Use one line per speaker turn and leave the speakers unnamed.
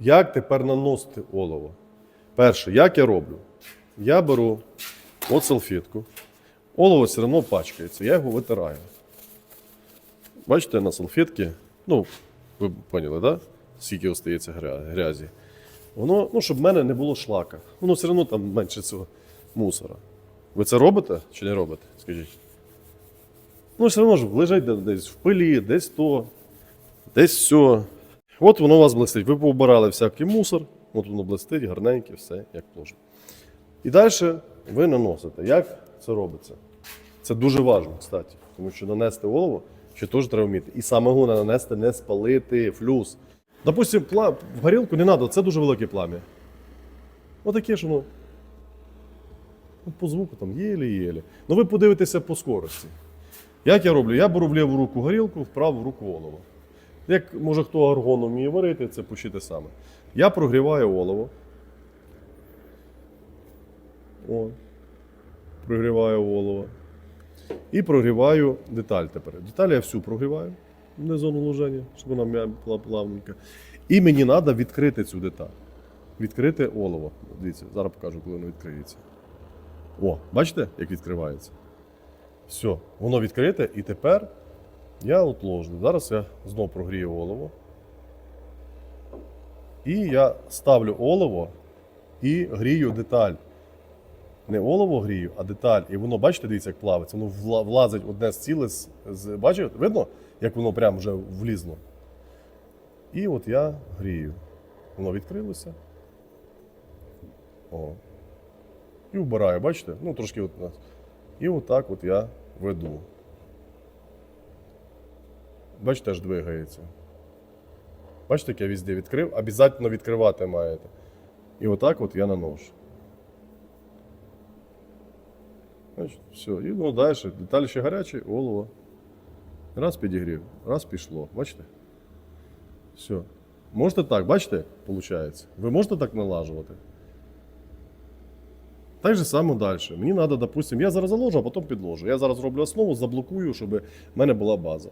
Як тепер наносити олово? Перше, як я роблю? Я беру от салфетку. Олово все одно пачкається, я його витираю. Бачите, на салфетці, ну, ви поняли, да? скільки остається грязі. Воно, ну, щоб в мене не було шлака. Воно все одно там менше цього мусора. Ви це робите чи не робите? Скажіть. Ну, все одно ж лежить десь в пилі, десь то, десь все. От воно у вас блистить. Ви поубирали всякий мусор, от воно блистить, гарненьке, все як положено. І далі ви наносите. Як це робиться? Це дуже важливо, кстати, тому що нанести олово ще теж треба вміти. І саме головне нанести, не спалити флюс. Допустим, пла... в горілку не треба, це дуже велике плам'я. Отаке ж воно. Ну, по звуку там єлі-єлі. Ну ви подивитеся по скорості. Як я роблю? Я беру в ліву руку горілку, в праву руку олово. Як може хто аргон вміє варити, це те саме. Я прогріваю олово. О. Прогріваю олово. І прогріваю деталь тепер. Деталь я всю прогріваю не зону ложення, щоб вона була плавненька. І мені треба відкрити цю деталь. Відкрити олово. Дивіться, зараз покажу, коли воно відкриється. О, бачите, як відкривається? Все, воно відкрите, і тепер я от ложу. Зараз я знов прогрію олово. І я ставлю олово і грію деталь. Не олово грію, а деталь. І воно, бачите, дивіться, як плавиться. Воно вла- влазить одне з ціле з. Бачите? Видно, як воно прям вже влізло. І от я грію. Воно відкрилося. О. І вбираю, бачите? Ну, трошки от. І отак от я веду. Бачите, аж двигається. Бачите, як я везде відкрив? Обязательно відкривати маєте. І отак от я наношу. Значить, все. І ну, далі. Деталі ще гарячі, олово. Раз підігрів, раз пішло. Бачите? Все. Можете так, бачите, виходить? Ви можете так налажувати? Так же само далі. Мені треба, допустимо, я зараз заложу, а потім підложу. Я зараз роблю основу, заблокую, щоб в мене була база.